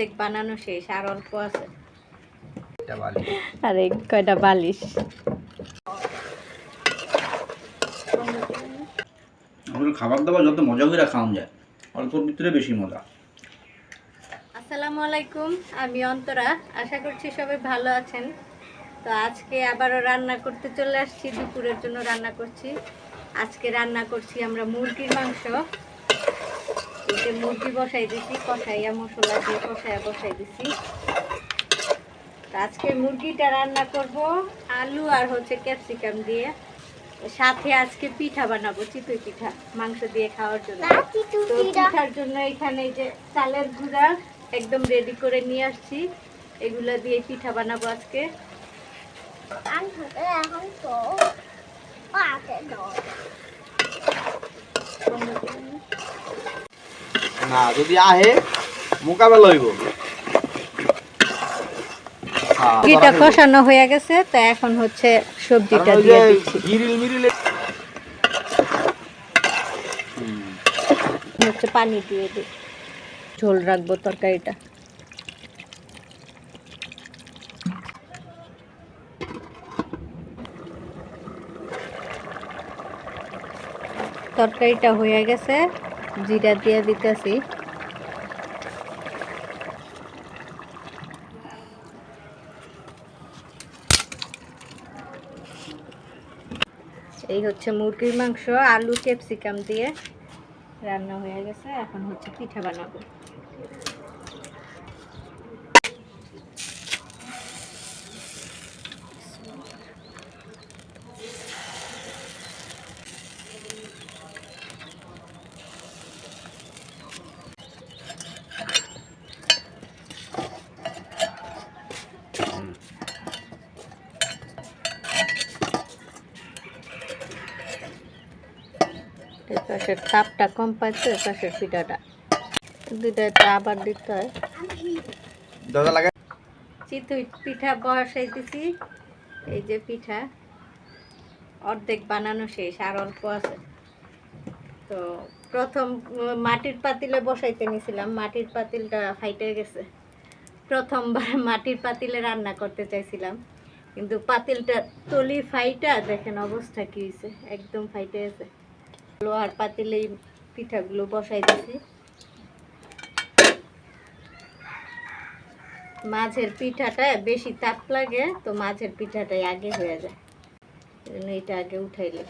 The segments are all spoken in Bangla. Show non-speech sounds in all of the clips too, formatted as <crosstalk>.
অর্ধেক বানানো শেষ আর অল্প আছে। আর কয়টা বালিশ? আমাদের খাবার দাবার যত মজা করে খাওয়া যায় অল্পর ভিতরে বেশি মজা। আসসালামু আলাইকুম আমি অন্তরা। আশা করছি সবাই ভালো আছেন। তো আজকে আবারও রান্না করতে চলে আসছি দুপুরের জন্য রান্না করছি। আজকে রান্না করছি আমরা মুরগির মাংস। যে মুরগি বসাই দিছি কষাইয়া মশলা দিয়ে কষাইয়া বসাই দিছি। আজকে মুরগিটা রান্না করব আলু আর হচ্ছে ক্যাপসিকাম দিয়ে। সাথে আজকে পিঠা বানাবো চিতই পিঠা মাংস দিয়ে খাওয়ার জন্য। তো পিঠার জন্য এখানে যে চালের গুঁড়া একদম রেডি করে নিয়ে আসছি। এগুলো দিয়ে পিঠা বানাবো আজকে। না যদি আহে মোকাবেলা হইব। মুরগিটা কষানো হয়ে গেছে তো এখন হচ্ছে সবজিটা দিয়ে দিচ্ছি। গিরিল মিরিল হচ্ছে পানি দিয়ে দিই। ঝোল রাখব তরকারিটা। তরকারিটা হয়ে গেছে। জিরা দিয়ে দিতেছি। এই হচ্ছে মুরগির মাংস, আলু, ক্যাপসিকাম দিয়ে রান্না হয়ে গেছে। এখন হচ্ছে পিঠা বানাবো। পাশের তাপটা কম পাচ্ছে পাশের পিঠাটা দুইটা আবার দিতে হয়। দাদা লাগে? চিতই পিঠা বসাই দিছি এই যে পিঠা। অর্ধেক বানানো শেষ আর অল্প আছে। তো প্রথম মাটির পাতিলে বসাইতে নিয়েছিলাম মাটির পাতিলটা ফাইটে গেছে। প্রথমবার মাটির পাতিলে রান্না করতে চাইছিলাম কিন্তু পাতিলটা তলি ফাইটা দেখেন অবস্থা কি হয়েছে একদম ফাইটে গেছে। লোহার পাতিলে এই পিঠাগুলো বসাই দিছি। মাছের পিঠাটা বেশি তাপ লাগে তো মাছের পিঠাটাই আগে হয়ে যায়। এটা আগে উঠাইলে।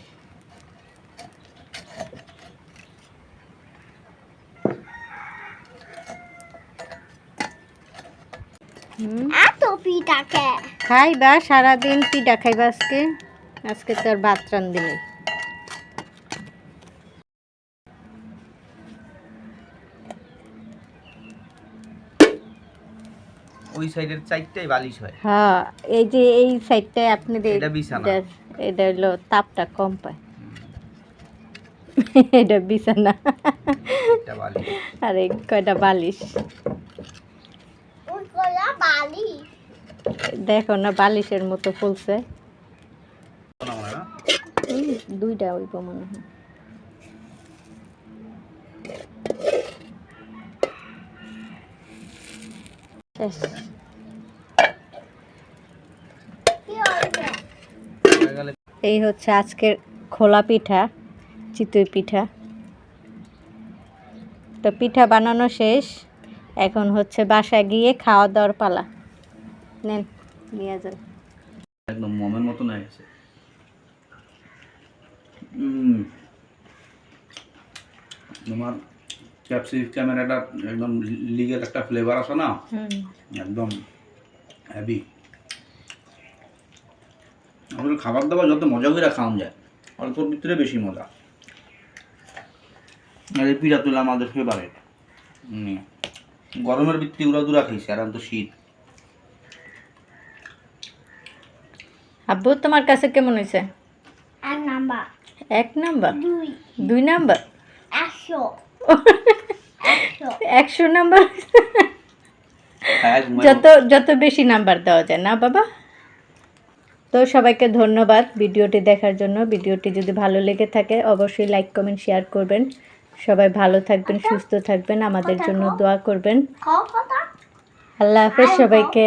খাইবা সারাদিন পিঠা খাইবা আজকে? আজকে তো আর ভাত রান্ধি ওই সাইডের চারটাই বালিশ হয়। হ্যাঁ এই যে এই সাইডটায় আপনাদের এটা বিছানা। এটা- হলো তাপটা কম পায়। এটা বিছানা। এটা বালিশ। আর কয়টা বালিশ? দেখো না বালিশের মতো ফুলছে। দুইটা ওই মনে হয়। এই হচ্ছে আজকের খোলা পিঠা, চিতই পিঠা। তো পিঠা বানানো শেষ। এখন হচ্ছে বাসায় গিয়ে খাওয়া দাওয়ার পালা। নেন, নিয়ে যান। একদম মমের মতন হয়ে গেছে। উম। ক্যাপসিকামের একটা একদম লিগের একটা ফ্লেভার আছে না? একদম হ্যাভি আমাদের খাবার দাবার যত মজা করে খাওয়া যায় অল্পর ভিতরে বেশি মজা। আর এই পিঠা তুলে আমাদের ফেভারেট গরমের ভিত্তি উড়া দুরা খাইছে আর তো শীত। আব্বু তোমার কাছে কেমন হয়েছে? এক নাম্বার। এক নাম্বার? দুই। দুই নাম্বার? একশো। <laughs> একশো নাম্বার। যত যত বেশি নাম্বার দেওয়া যায় না বাবা? তো সবাইকে ধন্যবাদ ভিডিওটি দেখার জন্য। ভিডিওটি যদি ভালো লেগে থাকে অবশ্যই লাইক কমেন্ট শেয়ার করবেন। সবাই ভালো থাকবেন সুস্থ থাকবেন আমাদের জন্য দোয়া করবেন। আল্লাহ হাফেজ সবাইকে।